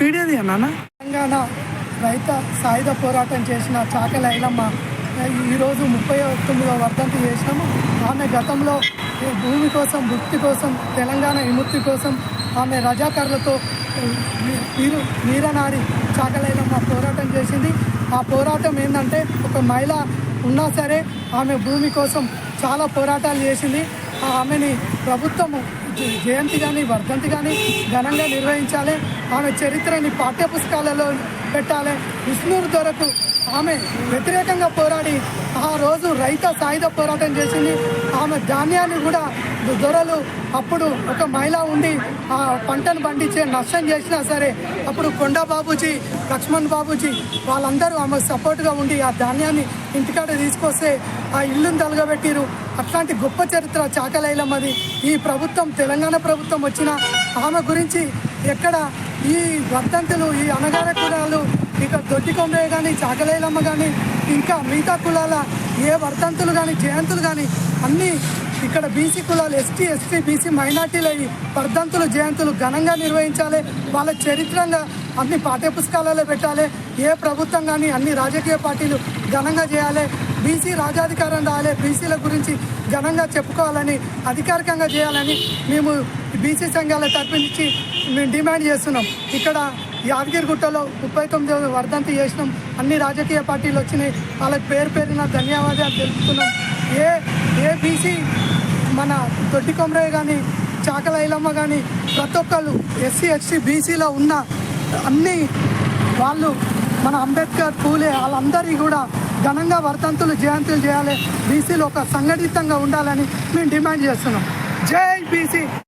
వీడియోది నాన్న తెలంగాణ రైత సాయుధ పోరాటం చేసిన చాకల ఐలమ్మ ఈరోజు ముప్పై తొమ్మిదో వర్ధంతి చేసినాము. ఆమె గతంలో భూమి కోసం భుక్తి కోసం తెలంగాణ విముక్తి కోసం ఆమె రజాకారులతో వీరు వీరనారి చాకలైలమ్మ పోరాటం చేసింది. ఆ పోరాటం ఏంటంటే ఒక మహిళ ఉన్నా సరే ఆమె భూమి కోసం చాలా పోరాటాలు చేసింది. ఆ ఆమెని ప్రభుత్వము జయంతి కానీ వర్ధంతి కానీ ఘనంగా నిర్వహించాలి. ఆమె చరిత్రని పాఠ్యపుస్తకాలలో పెట్టాలి. విష్ణువు దొరకు ఆమె వ్యతిరేకంగా పోరాడి ఆ రోజు రైత సాయుధ పోరాటం చేసింది. ఆమె ధాన్యాన్ని కూడా దొరలు అప్పుడు ఒక మహిళ ఉండి ఆ పంటను పండించే నష్టం చేసినా సరే అప్పుడు కొండ బాబుజీ లక్ష్మణ్ బాబుజీ వాళ్ళందరూ ఆమె సపోర్ట్గా ఉండి ఆ ధాన్యాన్ని ఇంటికాడ తీసుకొస్తే ఆ ఇల్లును తలగబెట్టిరు. అట్లాంటి గొప్ప చరిత్ర చాకలైలమ్మది ఈ ప్రభుత్వం తెలంగాణ ప్రభుత్వం వచ్చిన ఆమె గురించి ఎక్కడ ఈ వర్ధంతులు ఈ అనగార ఇక్కడ ఇక కానీ చాకలేలమ్మ కానీ ఇంకా మిగతా కులాల ఏ వర్ధంతులు కానీ జయంతులు కానీ అన్నీ ఇక్కడ బీసీ కులాలు ఎస్టీ ఎస్టీ బీసీ మైనార్టీలు అయ్యి వర్ధంతులు జయంతులు ఘనంగా నిర్వహించాలి. వాళ్ళ చరిత్రంగా అన్ని పాఠ్యపుస్తకాలలో పెట్టాలి. ఏ ప్రభుత్వం కానీ అన్ని రాజకీయ పార్టీలు ఘనంగా చేయాలి. బీసీ రాజాధికారం రావాలి బీసీల గురించి ఘనంగా చెప్పుకోవాలని అధికారికంగా చేయాలని మేము బీసీ సంఘాల తరపు నుంచి మేము డిమాండ్ చేస్తున్నాం. ఇక్కడ యాదగిరిగుట్టలో ముప్పై తొమ్మిది వర్ధంతి చేసినాం. అన్ని రాజకీయ పార్టీలు వచ్చినాయి. వాళ్ళకి పేరు పేరున ధన్యవాదాలు తెలుపుతున్నాం. ఏ ఏ బీసీ మన దొడ్డి కొమరయ్య కానీ చాకల ఐలమ్మ కానీ ప్రతి ఒక్కళ్ళు ఎస్సీ ఎస్టీ బీసీలో ఉన్న అన్ని వాళ్ళు మన అంబేద్కర్ పూలే వాళ్ళందరికీ కూడా ఘనంగా వర్ధంతులు జయంతులు చేయాలి. బీసీలు ఒక సంఘటితంగా ఉండాలని మేము డిమాండ్ చేస్తున్నాం. జై బీసీ